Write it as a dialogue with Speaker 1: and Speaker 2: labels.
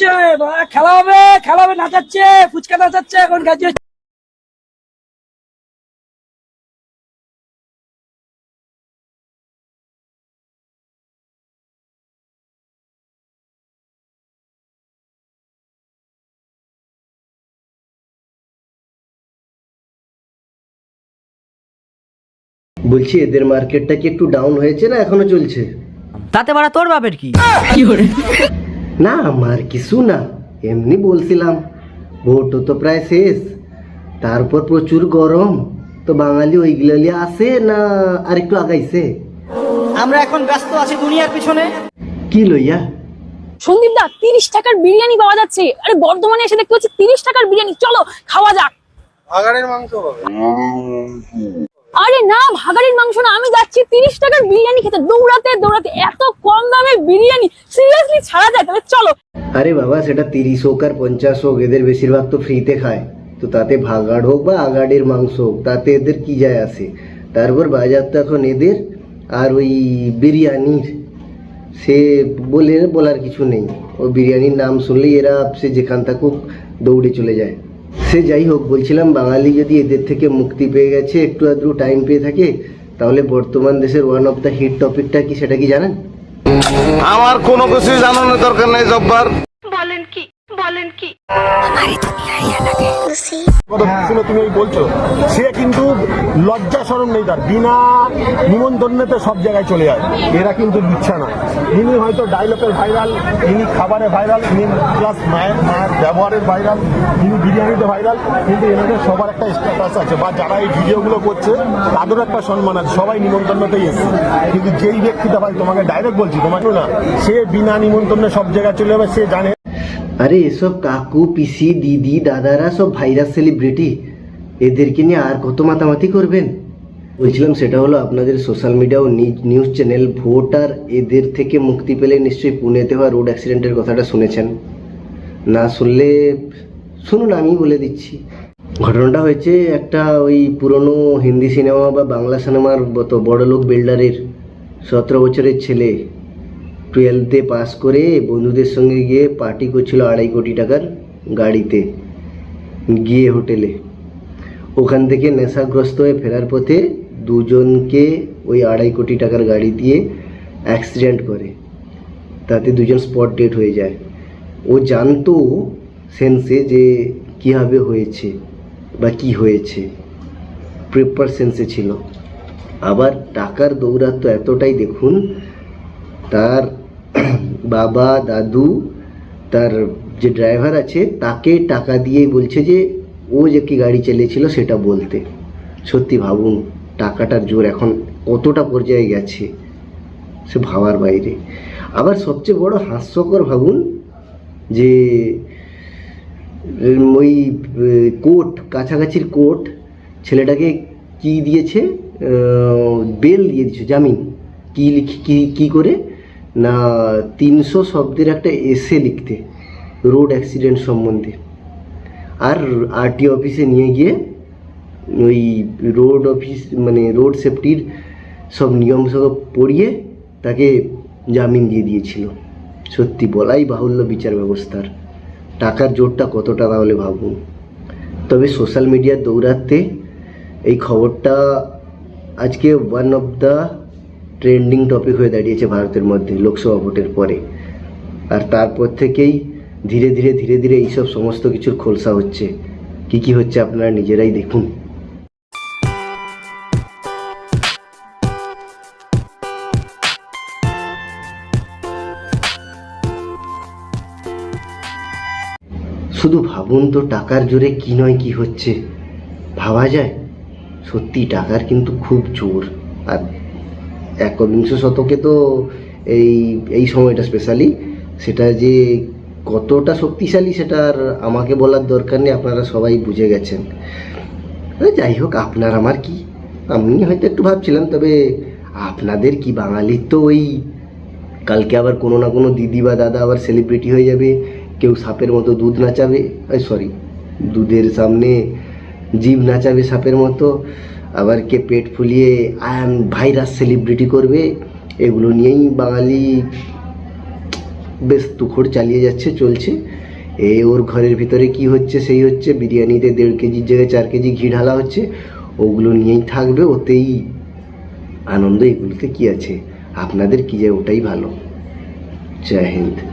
Speaker 1: হচ্ছে খেলা হবে খেলা হবে নাচাচ্ছে ফুচকা নাচাচ্ছে এখন হচ্ছে।
Speaker 2: বলছি এদের মার্কেটটা কি একটু ডাউন হয়েছে না এখনও চলছে?
Speaker 1: তাতে বাড়া তোর বাপের কি?
Speaker 2: না আমার কিছু না এমনি বলছিলাম। ভোটও তো প্রায় শেষ তারপর প্রচুর গরম। তো বাঙালি ওইগুলো নিয়ে আসে না আর একটু আগাইছে?
Speaker 1: আমরা এখন ব্যস্ত আছি দুনিয়ার পিছনে।
Speaker 2: কি লইয়া?
Speaker 3: সন্দীপ দা তিরিশ টাকার বিরিয়ানি পাওয়া যাচ্ছে। আরে বর্ধমানে এসে দেখতে পাচ্ছি তিরিশ টাকার বিরিয়ানি। চলো খাওয়া যাক।
Speaker 4: আগারের মাংস হবে।
Speaker 3: আরে না, ভাগাড়ির মাংস না, আমি যাচ্ছি তিরিশ টাকার বিরিয়ানি খেতে। দৌড়াতে দৌড়াতে এত কম দামে বিরিয়ানি। সিরিয়াসলি ছাড়া যায় তবে চলো।
Speaker 2: আরে বাবা, সেটা তিরিশ হোক আর পঞ্চাশ হোক, এদের বেশিরভাগ তো ফ্রিতে খায়। তো তাতে ভাগাড় হোক বা আগাড়ের মাংস হোক, তাতে এদের কি যায় আসে তারপর বাজার তো এখন এদের, আর ওই বিরিয়ানির, সে বলে বলার কিছু নেই। ও বিরিয়ানির নাম শুনলেই এরা সে যেখান থাকুক দৌড়ে চলে যায়। সে যাই হোক বলছিলাম বাঙালি যদি এদের থেকে মুক্তি পেয়ে গেছে একটু আধটু টাইম পেয়ে থাকে তাহলে বর্তমান দেশের ওয়ান অফ দ্য হিট টপিকটা কি সেটা কি জানেন?
Speaker 4: আমার কোনো কিছু জানানোর দরকার নেই জব্বার।
Speaker 5: কথা শুনে তুমি বলছো। সে কিন্তু লজ্জা সরম নেই তার। বিনা নিমন্ত্রণেতে সব জায়গায় চলে যায়। এরা কিন্তু দিচ্ছে না। ইনি হয়তো ডায়লগের ভাইরাল ইনি খাবারে ভাইরাল ইনি প্লাস মায়ের মায়ের ব্যবহারের ভাইরাল ইনি বিরিয়ানিতে ভাইরাল কিন্তু এনাদের সবার একটা স্ট্যাটাস আছে বা যারা এই ভিডিওগুলো করছে তাদেরও একটা সম্মান আছে। সবাই নিমন্ত্রণতেই এসছে। কিন্তু যেই ব্যক্তিটা ভাই তোমাকে ডাইরেক্ট বলছি তোমাকে না সে বিনা নিমন্ত্রণে সব জায়গায় চলে যাবে সে জানে।
Speaker 2: আরে এসব কাকু, পিসি, দিদি, দাদারা সব ভাইরাস সেলিব্রিটি এদেরকে নিয়ে আর কত মাতামাতি করবেন? বলছিলাম সেটা হলো আপনাদের সোশ্যাল মিডিয়া ও নিউজ চ্যানেল ভোটার এদের থেকে মুক্তি পেলে নিশ্চয়ই পুনেতে হওয়া রোড অ্যাক্সিডেন্টের কথাটা শুনেছেন। না শুনলে, শুনুন আমি বলে দিচ্ছি। ঘটনাটা হয়েছে একটা ওই পুরনো হিন্দি সিনেমা বা বাংলা সিনেমার মতো বড়লোক বিল্ডারের সতেরো বছরের ছেলে। টুয়েলভে পাস করে বন্ধুদের সঙ্গে গিয়ে পার্টি করছিল আড়াই কোটি টাকার গাড়িতে, গিয়ে হোটেলে ওখান থেকে নেশাগ্রস্ত হয়ে ফেরার পথে দুজনকে ওই আড়াই কোটি টাকার গাড়ি দিয়ে অ্যাক্সিডেন্ট করে। তাতে দুজন স্পট ডেট হয়ে যায়। ও জানতো সেন্সে যে কীভাবে হয়েছে বা কি হয়েছে। প্রেপার সেন্সে ছিল। আবার টাকার দৌরাত্ম এতটাই দেখুন তার বাবা, দাদু, তার যে ড্রাইভার আছে, তাকে টাকা দিয়ে বলছে যে, ও যে কি গাড়ি চালিয়েছিল সেটা বলতে। সত্যি ভাবুন, টাকাটার জোর এখন কতটা পর্যায়ে গেছে, সে ভাবার বাইরে। আবার সবচেয়ে বড় হাস্যকর ভাবুন যে ওই কোর্ট কাছাকাছির কোর্ট ছেলেটাকে কি দিয়েছে? বেল দিয়ে দিয়েছে, জামিন। কি লিখি, কি কি করে? না, তিনশো শব্দের একটা এসে লিখতে রোড অ্যাক্সিডেন্ট সম্বন্ধে। আর আরটি অফিসে নিয়ে গিয়ে ওই রোড অফিস মানে রোড সেফটির সব নিয়ম সব পড়িয়ে তাকে জামিন দিয়ে দিয়েছিল। সত্যি বলাই বাহুল্য বিচার ব্যবস্থার। টাকার জোরটা কতটা তাহলে ভাবুন। তবে সোশ্যাল মিডিয়ার দৌড়াতে এই খবরটা আজকে one of the trending topic হয়ে দাঁড়িয়েছে ভারতের মধ্যে লোকসভা ভোটের পরে। আর তারপর থেকেই ধীরে ধীরে ধীরে ধীরে এইসব সমস্ত কিছুর খোলসা হচ্ছে। কি কি হচ্ছে আপনারা নিজেরাই দেখুন। শুধু ভাবুন তো টাকার জোরে কি নয়, কি হচ্ছে। ভাবা যায় সত্যি টাকার কিন্তু খুব জোর। আর একবিংশ শতকে তো এই এই সময়টা স্পেশালি সেটা যে কতটা শক্তিশালী সেটা আর আমাকে বলার দরকার নেই, আপনারা সবাই বুঝে গেছেন। যাই হোক, আপনার আমার কি? আমি হয়তো একটু ভাবছিলাম, তবে আপনাদের কি বাঙালির তো ওই কালকে আবার কোনো না কোনো দিদি বা দাদা আবার সেলিব্রিটি হয়ে যাবে, কেউ সাপের মতো দুধ নাচাবে সরি দুধের সামনে জীব নাচাবে সাপের মতো। আবার কে পেট ফুলিয়ে এম ভাইরাস সেলিব্রিটি করবে, এগুলো নিয়েই বাঙালি বেশ তুখড় চালিয়ে যাচ্ছে, চলছে। এ ওর ঘরের ভিতরে কি হচ্ছে, সেই হচ্ছে, বিরিয়ানিতে দেড় কেজির জায়গায় চার কেজি ঘি ঢালা হচ্ছে, ওগুলো নিয়েই থাকবে, ওতেই আনন্দ, এগুলোতে কি আছে? আপনাদের কি যায়, ওটাই ভালো। জয় হিন্দ।